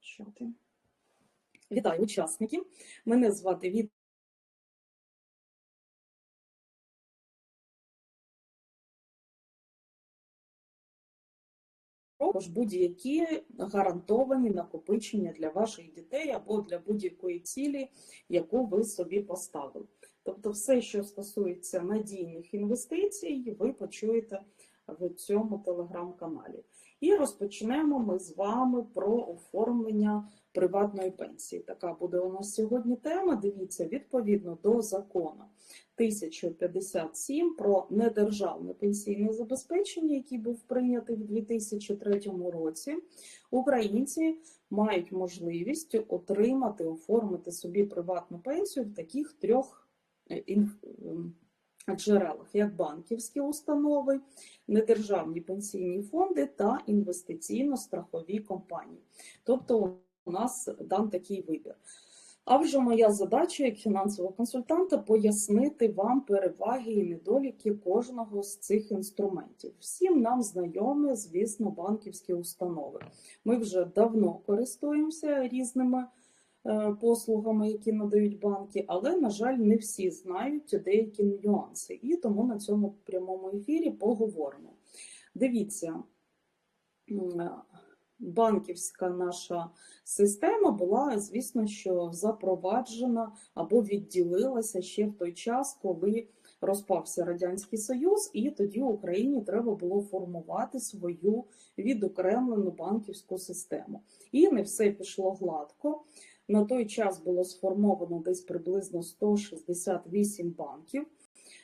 почати. Вітаю учасників. Мене звати Віта. Також будь-які гарантовані накопичення для ваших дітей або для будь-якої цілі, яку ви собі поставили. Тобто, все, що стосується надійних інвестицій, ви почуєте в цьому телеграм-каналі. І розпочнемо ми з вами про оформлення приватної пенсії. Така буде у нас сьогодні тема. Дивіться, відповідно до закону 1057 про недержавне пенсійне забезпечення, який був прийнятий в 2003 році. Українці мають можливість отримати, оформити собі приватну пенсію в таких трьох е, джерелах, як банківські установи, недержавні пенсійні фонди та інвестиційно-страхові компанії. Тобто у нас дан такий вибір. А вже моя задача як фінансового консультанта пояснити вам переваги і недоліки кожного з цих інструментів. Всім нам знайомі, звісно, банківські установи. Ми вже давно користуємося різними послугами, які надають банки, але, на жаль, не всі знають деякі нюанси. І тому на цьому прямому ефірі поговоримо. Дивіться, банківська наша система була, звісно, що запроваджена або відділилася ще в той час, коли розпався Радянський Союз, і тоді Україні треба було формувати свою відокремлену банківську систему. І не все пішло гладко. На той час було сформовано десь приблизно 168 банків.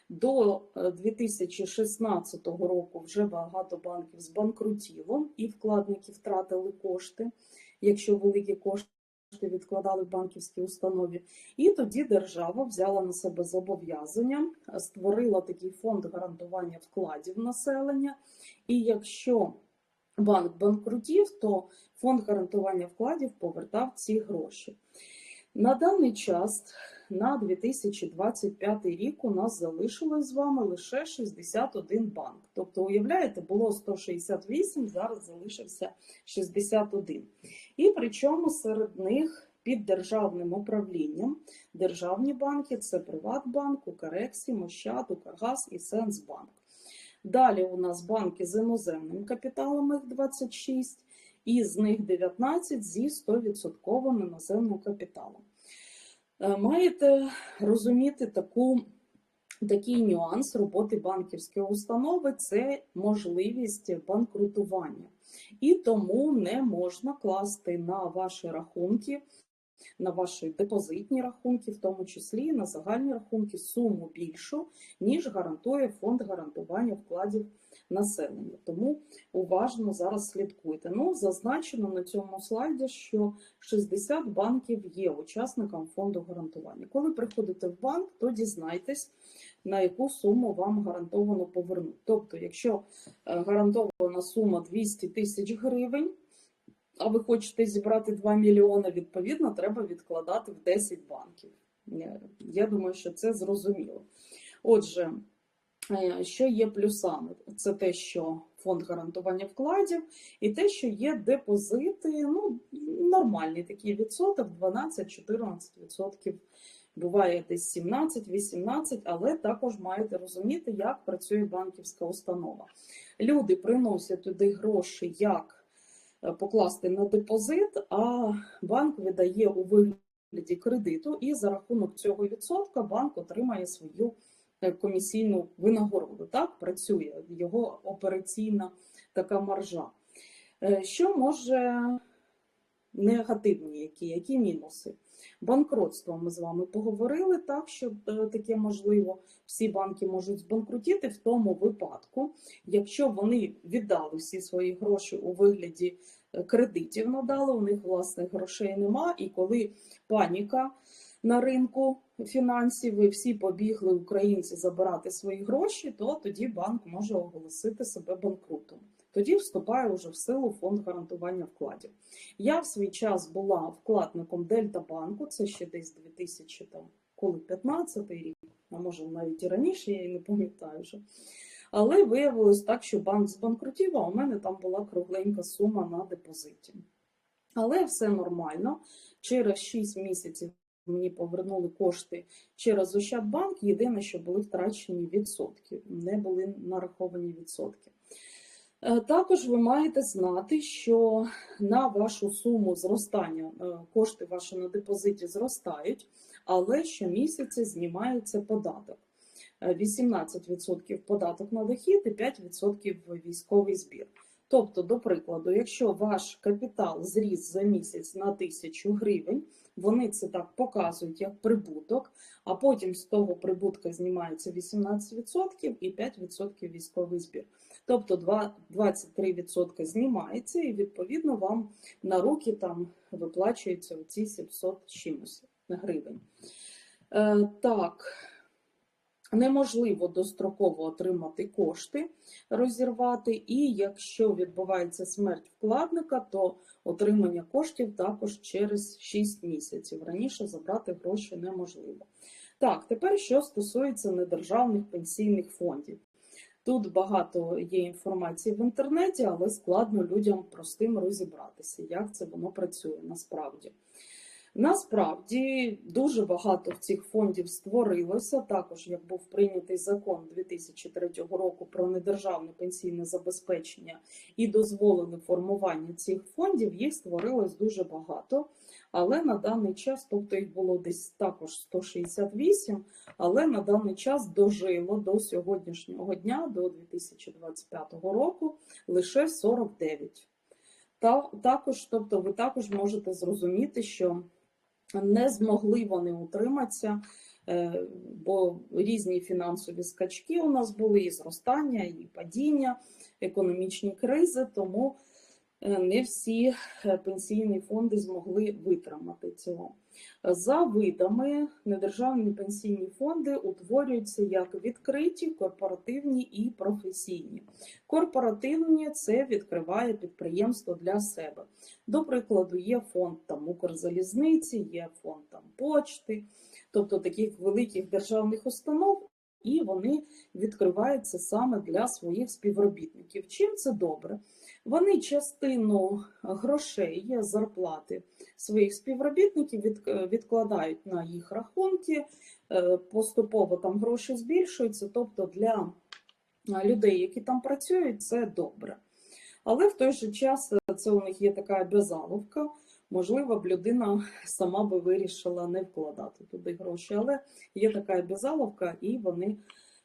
До 2016 е, року вже багато банків збанкрутіло і вкладники втратили кошти, якщо великі кошти відкладали в банківській установі. І тоді держава взяла на себе зобов'язання, створила такий фонд гарантування вкладів населення. І якщо банк банкрутів, то фонд гарантування вкладів повертав ці гроші. На даний час, на 2025 рік, у нас залишилось з вами лише 61 банк. Тобто, уявляєте, було 168, зараз залишився 61. І причому серед них під державним управлінням державні банки це Приватбанк, Укрексі, Мощад, Укргаз і Сенсбанк. Далі у нас банки з іноземним капіталом, їх 26, і з них 19 зі 100% іноземним капіталом. Е, маєте розуміти таку, такий нюанс роботи банківської установи це можливість банкрутування. І тому не можна класти на ваші рахунки на ваші депозитні рахунки, в тому числі на загальні рахунки, суму більшу, ніж гарантує фонд гарантування вкладів населення. Тому уважно зараз слідкуйте. Ну, зазначено на цьому слайді, що 60 банків є учасником фонду гарантування. Коли приходите в банк, то дізнайтесь, на яку суму вам гарантовано повернуть. Тобто, якщо е, гарантована сума 200 тисяч гривень а ви хочете зібрати 2 мільйони, відповідно, треба відкладати в 10 банків. Я думаю, що це зрозуміло. Отже, е, що є плюсами? Це те, що фонд гарантування вкладів, і те, що є депозити, ну, нормальний такий відсоток, 12-14%. Буває десь 17-18, але також маєте розуміти, як працює банківська установа. Люди приносять туди гроші як Е, покласти на депозит, а банк видає у вигляді кредиту, і за рахунок цього відсотка банк отримає свою е, комісійну винагороду. Так працює його операційна така маржа. Е, що може негативні, які, які мінуси? Банкротство ми з вами поговорили так, що е, таке можливо. Всі банки можуть збанкрутіти в тому випадку, якщо вони віддали всі свої гроші у вигляді е, кредитів, надали, у них власних грошей нема, і коли паніка на ринку фінансів і всі побігли українці забирати свої гроші, то тоді банк може оголосити себе банкрутом тоді вступає вже в силу фонд гарантування вкладів. Я в свій час була вкладником Дельта банку, це ще десь 2000 там, коли 15 рік, а може навіть і раніше, я і не пам'ятаю вже. Але виявилось так, що банк збанкрутів, а у мене там була кругленька сума на депозиті. Але все нормально. Через 6 місяців мені повернули кошти через Ощадбанк. Єдине, що були втрачені відсотки, не були нараховані відсотки. Е, Також ви маєте знати, що на вашу суму зростання е, кошти ваші на депозиті зростають, але щомісяця знімається податок. Е, 18% податок на дохід і 5% військовий збір. Тобто, до прикладу, якщо ваш капітал зріс за місяць на 1000 гривень, вони це так показують як прибуток, а потім з того прибутка знімається 18% і 5% військовий збір. Тобто два- 23% знімається, і відповідно вам на руки там виплачуються ці 700 з чимось гривень. Е, так, неможливо достроково отримати кошти, розірвати, і якщо відбувається смерть вкладника, то отримання коштів також через 6 місяців. Раніше забрати гроші неможливо. Так, тепер що стосується недержавних пенсійних фондів. Тут багато є інформації в інтернеті, але складно людям простим розібратися, як це воно працює насправді. Насправді дуже багато цих фондів створилося. Також як був прийнятий закон 2003 року про недержавне пенсійне забезпечення і дозволили формування цих фондів, їх створилось дуже багато. Але на даний час, тобто їх було десь також 168, але на даний час дожило до сьогоднішнього дня, до 2025 року, лише 49. Та, також, тобто ви також можете зрозуміти, що не змогли вони утриматися, е, бо різні фінансові скачки у нас були, і зростання, і падіння, економічні кризи, тому не всі е, пенсійні фонди змогли витримати цього. За видами недержавні пенсійні фонди утворюються як відкриті, корпоративні і професійні. Корпоративні це відкриває підприємство для себе. До прикладу, є фонд там Укрзалізниці, є фонд там почти, тобто таких великих державних установ, і вони відкриваються саме для своїх співробітників. Чим це добре? Вони частину грошей, зарплати своїх співробітників відкладають на їх рахунки, е, поступово там гроші збільшуються, тобто для е, людей, які там працюють, це добре. Але в той же час е, це у них є така безаловка. Можливо, б людина сама би вирішила не вкладати туди гроші, але є така безаловка, і вони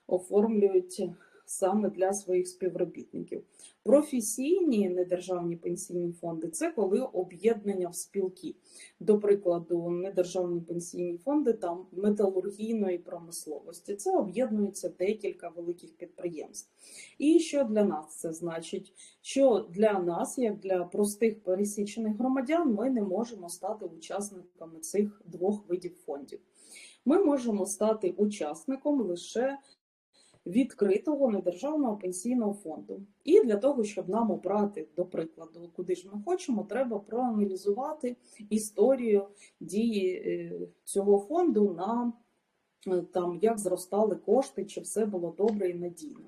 оформлюють саме для своїх співробітників. Професійні недержавні пенсійні фонди це коли об'єднання в спілки. До прикладу, недержавні пенсійні фонди там металургійної промисловості. Це об'єднується декілька великих підприємств. І що для нас це значить? Що для нас, як для простих пересічених громадян, ми не можемо стати учасниками цих двох видів фондів. Ми можемо стати учасником лише відкритого недержавного пенсійного фонду. І для того, щоб нам обрати, до прикладу, куди ж ми хочемо, треба проаналізувати історію дії е, цього фонду на е, там, як зростали кошти, чи все було добре і надійно.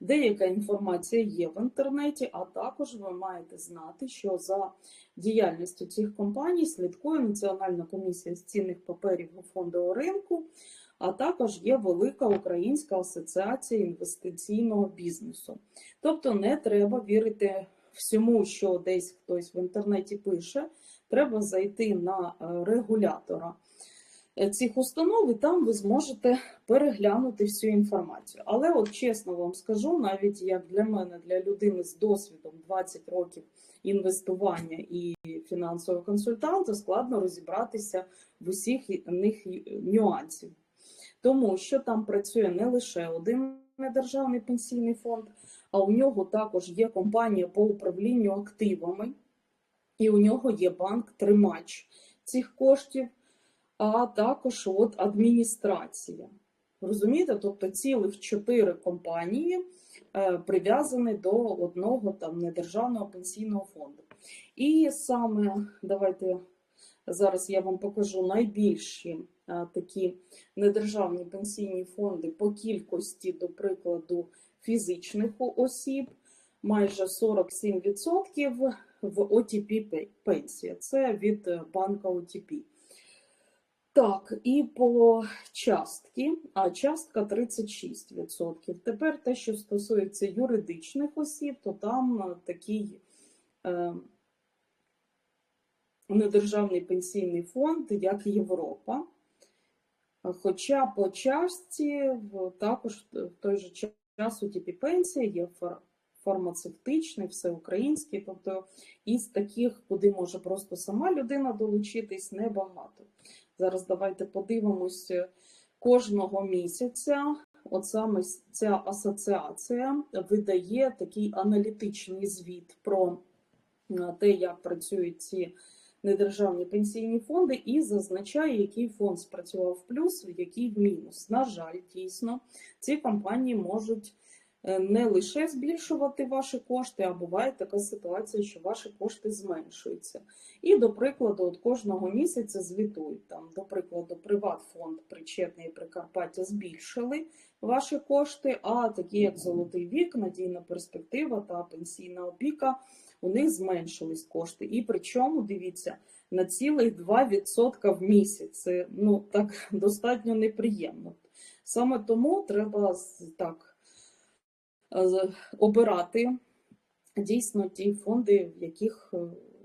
Деяка інформація є в інтернеті, а також ви маєте знати, що за діяльністю цих компаній слідкує Національна комісія з цінних паперів фондового ринку, а також є Велика Українська асоціація інвестиційного бізнесу. Тобто не треба вірити всьому, що десь хтось в інтернеті пише. Треба зайти на е, регулятора е, цих установ, і там ви зможете переглянути всю інформацію. Але, от чесно вам скажу, навіть як для мене, для людини з досвідом 20 років інвестування і фінансового консультанта, складно розібратися в усіх них нюансів. Тому що там працює не лише один недержавний пенсійний фонд, а у нього також є компанія по управлінню активами, і у нього є банк-тримач цих коштів, а також от адміністрація. Розумієте, тобто цілих чотири компанії е, прив'язані до одного там недержавного пенсійного фонду. І саме давайте зараз я вам покажу найбільші е, такі недержавні пенсійні фонди по кількості, до прикладу, фізичних осіб. Майже 47% в OTP пенсія. Це від е, банка OTP. Так, і по частки, а частка 36%. Тепер те, що стосується юридичних осіб, то там е, такий е, недержавний пенсійний фонд, як Європа. Хоча по частці також в той же час у типі пенсія є фар- фармацевтичний, всеукраїнський, тобто із таких, куди може просто сама людина долучитись, небагато. Зараз давайте подивимось е, кожного місяця. От саме ця асоціація видає такий аналітичний звіт про е, те, як працюють ці недержавні пенсійні фонди, і зазначає, який фонд спрацював в плюс, який в мінус. На жаль, дійсно, ці компанії можуть е, не лише збільшувати ваші кошти, а буває така ситуація, що ваші кошти зменшуються. І, до прикладу, от кожного місяця звітують там, до прикладу, Приватфонд Причетний Прикарпаття збільшили ваші кошти, а такі як Золотий вік, Надійна перспектива та пенсійна опіка, у них зменшились кошти. І причому, дивіться, на цілих 2% в місяць. Це ну, так достатньо неприємно. Саме тому треба так е, обирати дійсно ті фонди, в яких е,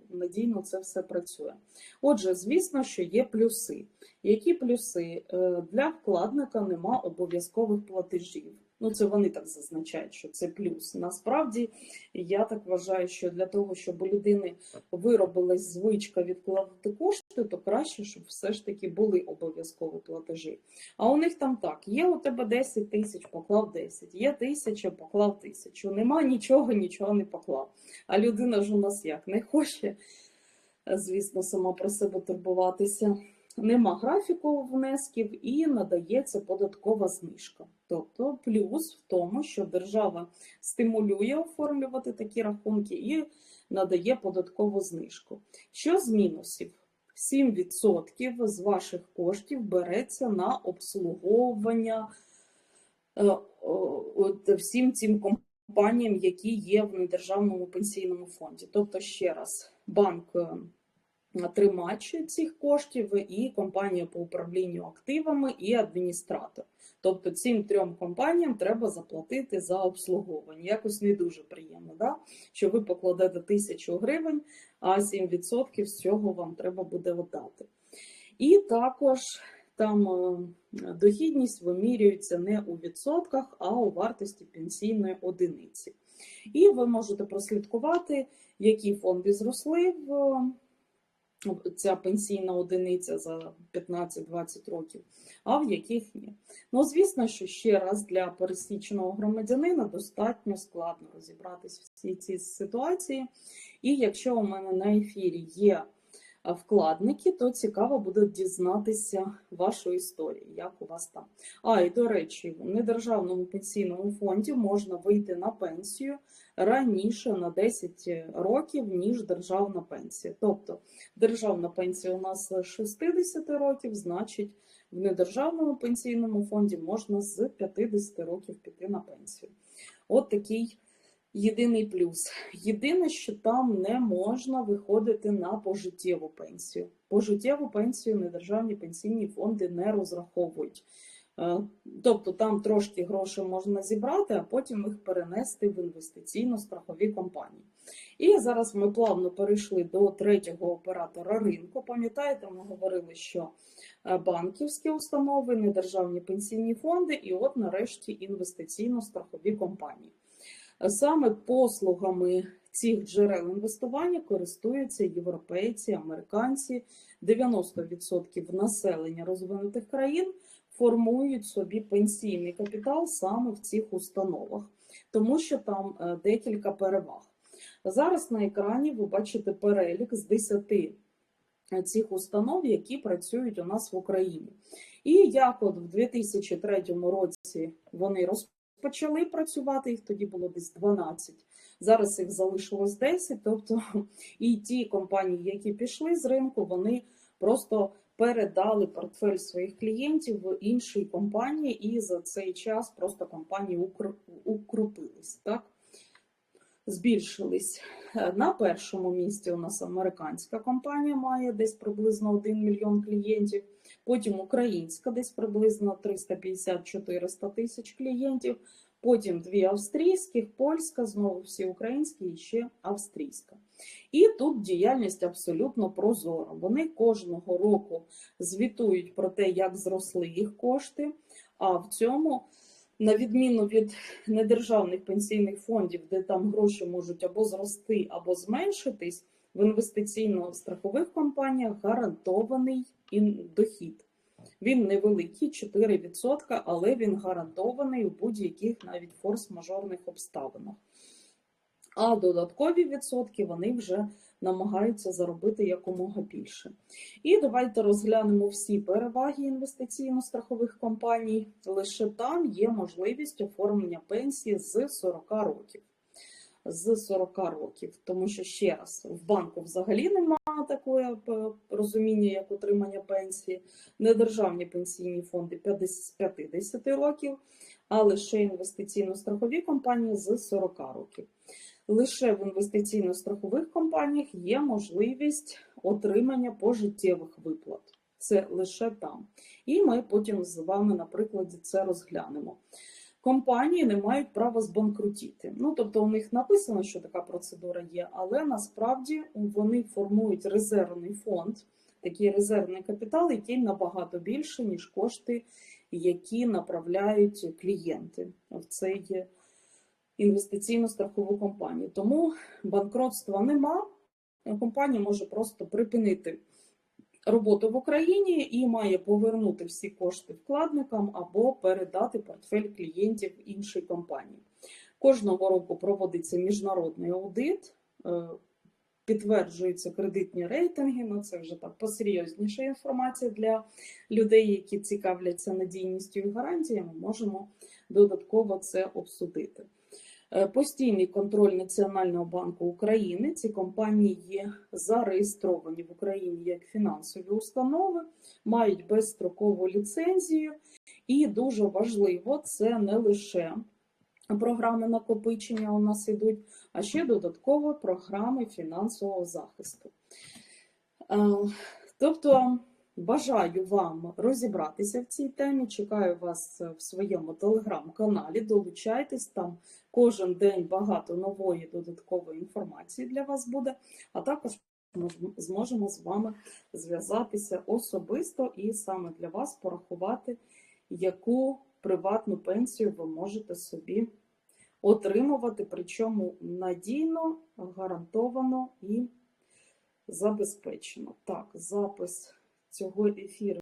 надійно це все працює. Отже, звісно, що є плюси. Які плюси? Е, Для вкладника нема обов'язкових платежів. Ну, це вони так зазначають, що це плюс. Насправді, я так вважаю, що для того, щоб у людини виробилась звичка відкладати кошти, то краще, щоб все ж таки були обов'язкові платежі. А у них там так: є у тебе 10 тисяч, поклав 10, є тисяча, поклав тисячу. Нема нічого, нічого не поклав. А людина ж у нас як не хоче, звісно, сама про себе турбуватися. Нема графіку внесків і надається податкова знижка. Тобто плюс в тому, що держава стимулює оформлювати такі рахунки і надає податкову знижку. Що з мінусів? 7% з ваших коштів береться на обслуговування е, всім цим компаніям, які є в недержавному пенсійному фонді. Тобто, ще раз, банк е, тримач цих коштів і компанія по управлінню активами і адміністратор. Тобто цим трьом компаніям треба заплатити за обслуговування. Якось не дуже приємно, да? що ви покладете тисячу гривень, а 7% з цього вам треба буде віддати. І також там е, дохідність вимірюється не у відсотках, а у вартості пенсійної одиниці. І ви можете прослідкувати, які фонди зросли в ця пенсійна одиниця за 15-20 років, а в яких ні. Ну, звісно, що ще раз для пересічного громадянина достатньо складно розібратись в всі ці ситуації. І якщо у мене на ефірі є вкладники, то цікаво буде дізнатися вашу історію, як у вас там. А, і до речі, в недержавному пенсійному фонді можна вийти на пенсію раніше на 10 років, ніж державна пенсія. Тобто державна пенсія у нас з 60 років, значить, в недержавному пенсійному фонді можна з 50 років піти на пенсію. От такий єдиний плюс. Єдине, що там не можна виходити на пожиттєву пенсію. Пожиттєву пенсію недержавні пенсійні фонди не розраховують. Е, Тобто там трошки грошей можна зібрати, а потім їх перенести в інвестиційно-страхові компанії. І зараз ми плавно перейшли до третього оператора ринку. Пам'ятаєте, ми говорили, що е, банківські установи, недержавні пенсійні фонди, і от нарешті інвестиційно-страхові компанії. Саме послугами цих джерел інвестування користуються європейці, американці, 90% населення розвинутих країн формують собі пенсійний капітал саме в цих установах, тому що там е, декілька переваг. Зараз на екрані ви бачите перелік з 10 цих установ, які працюють у нас в Україні. І як от в 2003 році вони розпочали працювати, їх тоді було десь 12, зараз їх залишилось 10, тобто і ті компанії, які пішли з ринку, вони просто передали портфель своїх клієнтів в іншій компанії, і за цей час просто компанії укрупились. Так? збільшились. Е, На першому місці у нас американська компанія має десь приблизно 1 мільйон клієнтів. Потім українська десь приблизно 350-400 тисяч клієнтів. Потім дві австрійських, польська, знову всі українські і ще австрійська. І тут діяльність абсолютно прозора. Вони кожного року звітують про те, як зросли їх кошти. А в цьому, на відміну від недержавних пенсійних фондів, де там гроші можуть або зрости, або зменшитись, в інвестиційно-страхових компаніях гарантований дохід. Він невеликий, 4%, але він гарантований у будь-яких навіть форс-мажорних обставинах. А додаткові відсотки вони вже намагаються заробити якомога більше. І давайте розглянемо всі переваги інвестиційно-страхових компаній. Лише там є можливість оформлення пенсії з 40 років. З 40 років, тому що ще раз в банку взагалі немає такого е, розуміння, як отримання пенсії, недержавні пенсійні фонди з 50 років, а лише інвестиційно-страхові компанії з 40 років. Лише в інвестиційно-страхових компаніях є можливість отримання пожиттєвих виплат. Це лише там. І ми потім з вами на прикладі це розглянемо. Компанії не мають права збанкрутіти. Ну, тобто, у них написано, що така процедура є, але насправді вони формують резервний фонд, такий резервний капітал, який набагато більше, ніж кошти, які направляють клієнти в цей інвестиційно-страхову компанію. Тому банкротства нема. Компанія може просто припинити роботу в Україні і має повернути всі кошти вкладникам або передати портфель клієнтів іншій компанії. Кожного року проводиться міжнародний аудит, е, підтверджуються кредитні рейтинги. Ну це вже так посерйозніша інформація для людей, які цікавляться надійністю і гарантіями. Можемо додатково це обсудити. Е, Постійний контроль Національного банку України. Ці компанії є зареєстровані в Україні як фінансові установи, мають безстрокову ліцензію, і дуже важливо, це не лише програми накопичення у нас ідуть, а ще додатково програми фінансового захисту. Е, Тобто бажаю вам розібратися в цій темі. Чекаю вас в своєму телеграм-каналі. Долучайтесь там кожен день багато нової додаткової інформації для вас буде, а також мож- зможемо з вами зв'язатися особисто і саме для вас порахувати, яку приватну пенсію ви можете собі отримувати, причому надійно, гарантовано і забезпечено. Так, запис цього ефіру.